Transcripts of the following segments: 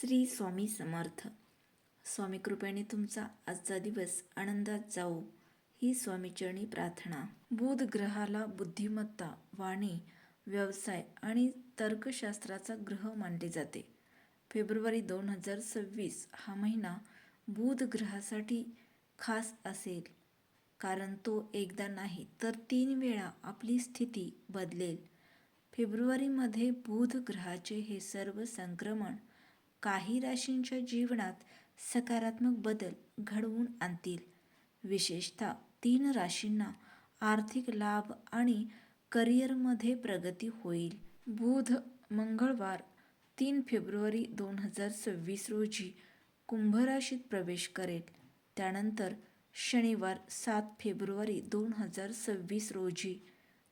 श्री स्वामी समर्थ. स्वामी कृपेने तुमचा आजचा दिवस आनंदात जाऊ ही स्वामीचरणी प्रार्थना. बुध ग्रहाला बुद्धिमत्ता वाणी व्यवसाय आणि तर्कशास्त्राचा ग्रह मानले जाते. फेब्रुवारी दोन हजार सव्वीस हा महिना बुध ग्रहासाठी खास असेल. कारण तो एकदा नाही तर तीन वेळा आपली स्थिती बदलेल. फेब्रुवारीमध्ये बुध ग्रहाचे हे सर्व संक्रमण काही राशींच्या जीवनात सकारात्मक बदल घडवून आणतील. विशेषतः तीन राशींना आर्थिक लाभ आणि करिअरमध्ये प्रगती होईल. बुध मंगळवार तीन फेब्रुवारी दोन हजार सव्वीस रोजी कुंभ राशीत प्रवेश करेल. त्यानंतर शनिवार सात फेब्रुवारी दोन हजार सव्वीस रोजी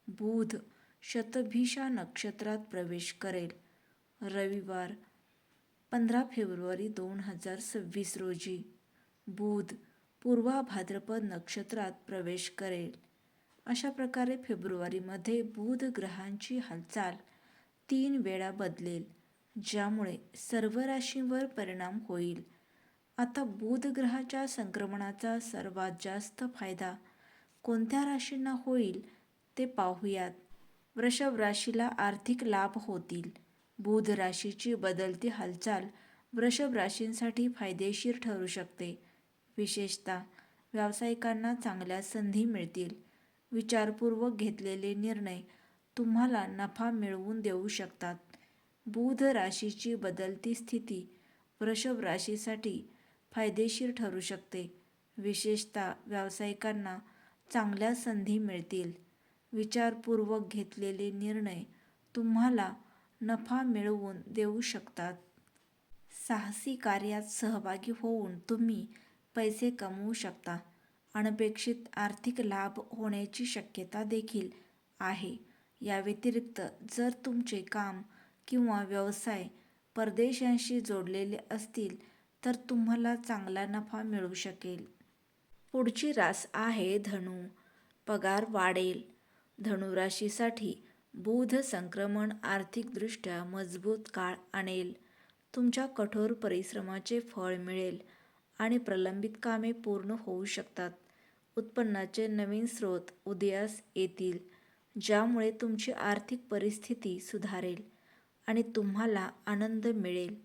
बुध शतभिषा नक्षत्रात प्रवेश करेल. रविवार पंधरा फेब्रुवारी दोन हजार सव्वीस रोजी. बुध पूर्वा भाद्रपद नक्षत्रात प्रवेश करेल. अशा प्रकारे फेब्रुवारीमध्ये बुध ग्रहांची हालचाल तीन वेळा बदलेल ज्यामुळे सर्व राशींवर परिणाम होईल. आता बुध ग्रहाच्या संक्रमणाचा सर्वात जास्त फायदा कोणत्या राशींना होईल ते पाहूयात. वृषभ राशीला आर्थिक लाभ होतील. बुध राशीची बदलती हालचाल वृषभ राशींसाठी फायदेशीर ठरू शकते. विशेषतः व्यावसायिकांना चांगल्या संधी मिळतील. विचारपूर्वक घेतलेले निर्णय तुम्हाला नफा मिळवून देऊ शकतात. बुध राशीची बदलती स्थिती वृषभ राशीसाठी फायदेशीर ठरू शकते. विशेषतः व्यावसायिकांना चांगल्या संधी मिळतील. विचारपूर्वक घेतलेले निर्णय तुम्हाला नफा मिळवून देऊ शकतात. साहसी कार्यात सहभागी होऊन तुम्ही पैसे कमवू शकता. अनपेक्षित आर्थिक लाभ होण्याची शक्यता देखील आहे. या व्यतिरिक्त जर तुमचे काम किंवा व्यवसाय परदेशांशी जोडलेले असतील तर तुम्हाला चांगला नफा मिळू शकेल. पुढची रास आहे धनु. पगार वाढेल. धनु राशीसाठी बुध संक्रमण आर्थिकदृष्ट्या मजबूत काळ आणेल. तुमच्या कठोर परिश्रमाचे फळ मिळेल आणि प्रलंबित कामे पूर्ण होऊ शकतात. उत्पन्नाचे नवीन स्रोत उदयास येतील ज्यामुळे तुमची आर्थिक परिस्थिती सुधारेल आणि तुम्हाला आनंद मिळेल.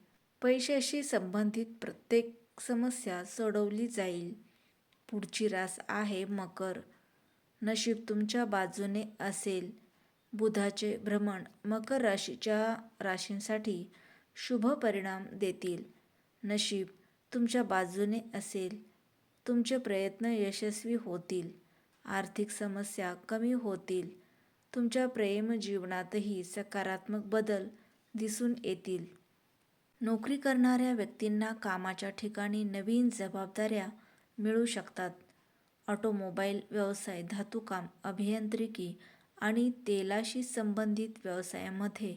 पैशाशी संबंधित प्रत्येक समस्या सोडवली जाईल. पुढची रास आहे मकर. नशीब तुमच्या बाजूने असेल. बुधाचे भ्रमण मकर राशीच्या राशींसाठी शुभ परिणाम देतील. नशीब तुमच्या बाजूने असेल. तुमचे प्रयत्न यशस्वी होतील. आर्थिक समस्या कमी होतील. तुमच्या प्रेम जीवनातही सकारात्मक बदल दिसून येतील. नोकरी करणाऱ्या व्यक्तींना कामाच्या ठिकाणी नवीन जबाबदाऱ्या मिळू शकतात. ऑटोमोबाईल व्यवसाय धातुकाम अभियांत्रिकी आणि तेलाशी संबंधित व्यवसायामध्ये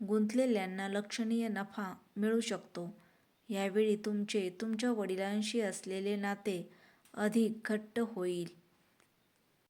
गुंतलेल्यांना लक्षणीय नफा मिळू शकतो. यावेळी तुमचे तुमच्या वडिलांशी असलेले नाते अधिक घट्ट होईल.